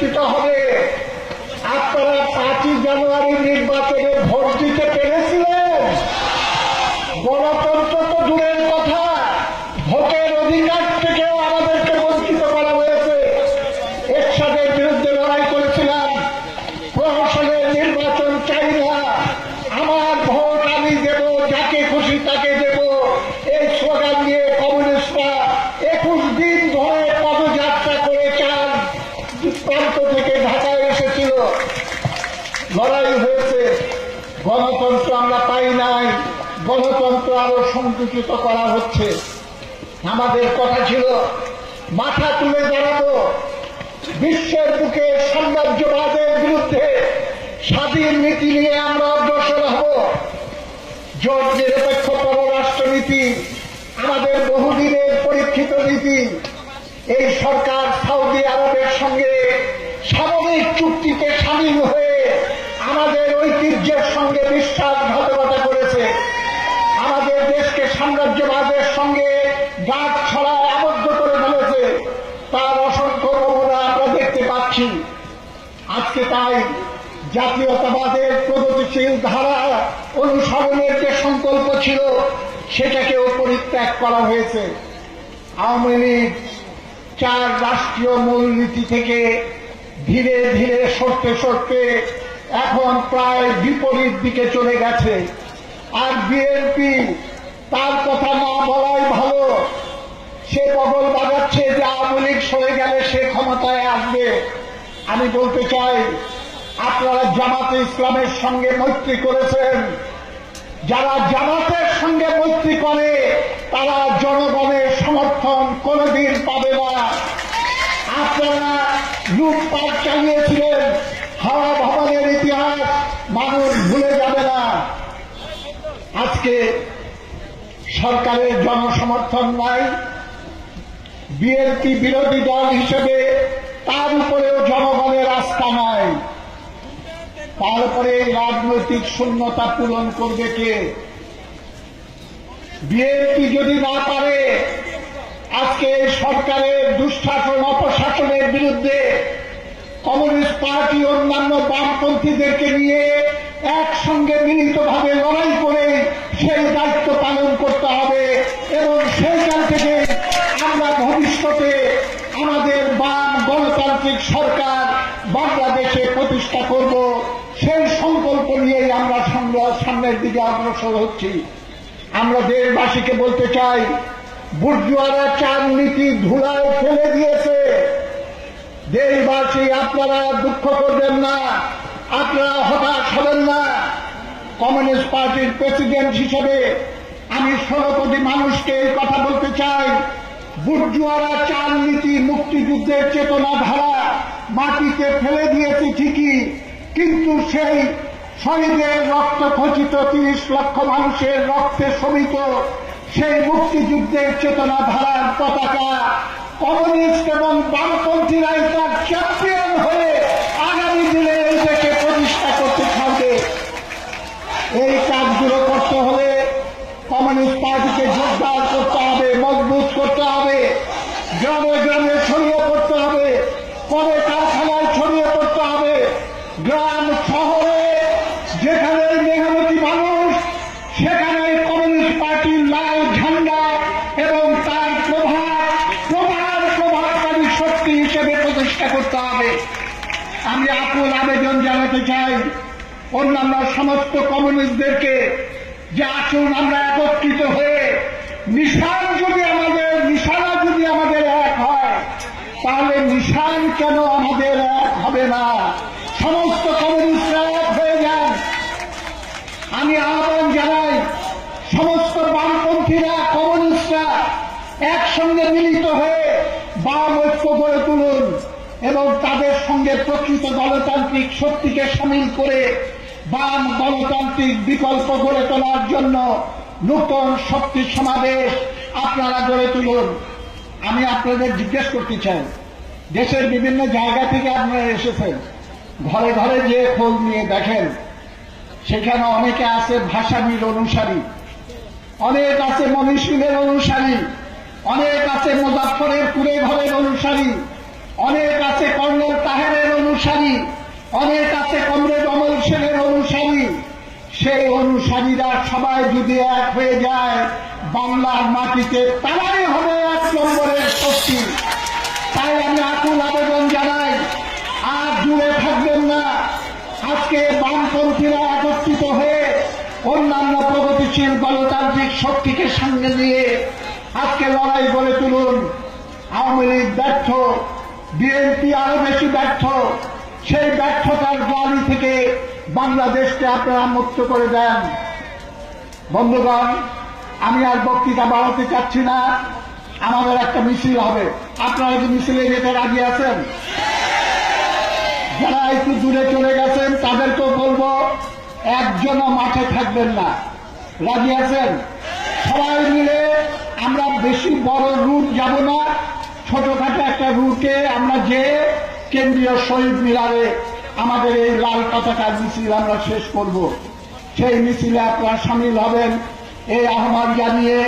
অনুষ্ঠিত হবে। আপনারা পাঁচই জানুয়ারি নির্বাচনে ভোট দিতে পেরেছিলেন। গণতন্ত্র তো দূরের কথা। ভোটের অধিকার থেকেও আমাদেরকে বঞ্চিত করা হয়েছে। একসাথে বিরুদ্ধে লড়াই করেছিলাম। প্রহসনের নির্বাচন চাই না। আমার ভোট আমি দেব, যাকে খুশি তাকে দেব এই স্লোগান নিয়ে কমিউনিস্টরা একুশ দিন ধরে পদযাত্রা করে চান প্রান্ত থেকে ঢাকায় এসেছিল লড়াই হয়েছে গণতন্ত্র আমরা পাই নাই। গণতন্ত্র আরও সংকুচিত করা হচ্ছে। আমাদের কথা ছিল, মাথা তুলে দাঁড়াবো বিশ্বের বুকে সাম্রাজ্যবাদের বিরুদ্ধে স্বাধীন নীতি নিয়ে আমরা অগ্রসর হব। জোট নিরপেক্ষ পররাষ্ট্রনীতি, আমাদের বহুদিনের পরীক্ষিত নীতি, এই সরকার সৌদি আরবের সঙ্গে সামরিক চুক্তিতে সামিল হয়ে আমাদের ঐতিহ্যের সঙ্গে বিশ্বাসঘাতকতা করেছে। আমাদের দেশকে সাম্রাজ্যবাদের সঙ্গে গাছ ছড়ায় আবদ্ধ করে ফেলেছে। তার অসংখ্য নমুনা আমরা দেখতে পাচ্ছি। আজকে তাই জাতীয়তাবাদের প্রগতিশীল ধারা অনুসরণের যে সংকল্প ছিল, সেটাকেও পরিত্যাগ করা হয়েছে। আওয়ামী লীগ চার রাষ্ট্রীয় মূলনীতি থেকে ধীরে ধীরে সরতে সরতে এখন প্রায় বিপরীত দিকে চলে গেছে। আর বিএনপি তার কথা না বলাই ভালো। সে বগল বাজাচ্ছে যে আওয়ামী লীগ সরে গেলে সে ক্ষমতায় আসবে। আমি বলতে চাই, আপনারা জামাতে ইসলামের সঙ্গে মৈত্রী করেছেন। যারা জামাতের সঙ্গে মৈত্রী করে, তারা জনগণের সমর্থন কোনদিন পাবে না। আপনারা লুটপাট চালিয়েছিলেন, হাওয়া মানুষ ভুলে যাবে না। আজকে সরকারের জনসমর্থন নাই। বিএনপি বিরোধী দল হিসেবে তার উপরেও জনগণের আস্থা নাই। তারপরে রাজনৈতিক শূন্যতা পূরণ করবে কে? বিএনপি যদি না পারে, আজকে সরকারের দুঃশাসন, অপশাসনের বিরুদ্ধে কমিউনিস্ট পার্টি অন্যান্য বামপন্থীদেরকে নিয়ে একসঙ্গে মিলিতভাবে লড়াই করে সেই দায়িত্ব পালন করতে হবে এবং সেইখান থেকে আমরা ভবিষ্যতে আমাদের বাম গণতান্ত্রিক সরকার বাংলাদেশে প্রতিষ্ঠা করব। সেই সংকল্প নিয়েই আমরা সামনের দিকে অগ্রসর হচ্ছি। আমরা দেশবাসীকে বলতে চাই বুর্জুয়ারা চার নীতি ধুলায় ফেলে দিয়েছে। দেশবাসী, আপনারা দুঃখ করবেন না, আপনারা হতাশ হবেন না। কমিউনিস্ট পার্টির প্রেসিডেন্ট হিসেবে আমি ষোলো মানুষকে এই কথা বলতে চাই। বুর্জুয়ারা চার নীতি মুক্তিযুদ্ধের চেতনা ধারা মাটিতে ফেলে দিয়েছে ঠিকই, কিন্তু সেই শহীদের রক্ত খচিত তিরিশ লক্ষ মানুষের রক্তে শমিত সেই মুক্তিযুদ্ধের চেতনা ধারার পতাকা কমিউনিস্ট এবং বামপন্থীরাই তার চ্যাম্পিয়ন হয়ে আগামী দিনে এই দেশে প্রতিষ্ঠা করতে থাকবে এই কাজগুলো করতে হলে কমিউনিস্ট পার্টিকে জোরদার করতে হবে মজবুত করতে হবে গ্রামে গ্রামে ছড়িয়ে পড়তে হবে কবে কারখানায় ছড়িয়ে পড়তে হবে গ্রাম শহরে যেখানে মেহনতি মানুষ সেখানে কমিউনিস্ট পার্টির লাল ঝান্ডা এবং তার প্রভাব প্রভাব প্রভাবকারী শক্তি হিসেবে প্রতিষ্ঠা হবে। আমি আকুল আবেদন জানাতে চাই অন্যান্য সমস্ত কমিউনিস্টদেরকে যে আসুন আমরা একত্রিত হয়ে নিশান যদি আমাদের, নিশানা যদি আমাদের এক হয়, তাহলে নিশান কেন আমাদের এক হবে না? সমস্ত কমিউনিস্টরা এক হয়ে যান। আমি আহ্বান জানাই সমস্ত বামপন্থীরা, কমিউনিস্টরা একসঙ্গে মিলিত হয়ে বাম ঐক্য গড়ে তুলুন। এবং তাদের সঙ্গে প্রকৃত গণতান্ত্রিক শক্তিকে সামিল করে বাম গণতান্ত্রিক বিকল্প গড়ে তোলার জন্য নূতন শক্তি সমাবেশ আপনারা গড়ে তুলুন। আমি আপনাদের জিজ্ঞেস করতে চাই, দেশের বিভিন্ন জায়গা থেকে আপনারা এসেছেন, ঘরে ঘরে যে খোঁজ নিয়ে দেখেন, সেখানে অনেকে আছে ভাষাবিদ অনুসারী, অনেক আছে মনীষীদের অনুসারী, অনেক আছে মুজাফরের কুড়ে ঘরের অনুসারী অনেক আছে কর্নেল তাহেরের অনুসারী, অনেক আছে কমরেড অমল সেনের অনুসারী। সেই অনুসারীরা সবাই যদি এক হয়ে যায়, বাংলার মাটিতে তারাই হবে এক নম্বরের শক্তি। তাই আমি আকুল আবেদন জানাই, আর দূরে থাকবেন না। আজকে বামপন্থীরা একত্রিত হয়ে অন্যান্য প্রগতিশীল গণতান্ত্রিক শক্তিকে সঙ্গে নিয়ে আজকে লড়াই গড়ে তুলুন। আওয়ামী লীগ ব্যর্থ বিএনপি আরও বেশি ব্যর্থ, সেই ব্যর্থতার গোয়ালি থেকে বাংলাদেশকে আপনারা মুক্ত করে দেন। বন্ধুগণ, আমি আর বক্তৃতা বাড়াতে চাচ্ছি না। আমাদের একটা মিছিল হবে। আপনারা কি মিছিলে যেতে রাজি আছেন? যারা একটু দূরে চলে গেছেন, তাদেরকেও বলব, একজনও মাঠে থাকবেন না। রাজি আছেন? সবাই মিলে আমরা বেশি বড় রুট যাব না ছোটখাটো একটা রুটে আমরা যে কেন্দ্রীয় শহীদ মিনারে আমাদের এই লাল পতাকার মিছিল আমরা শেষ করব। সেই মিছিলে আপনারা সামিল হবেন। এই আহ্বান জানিয়ে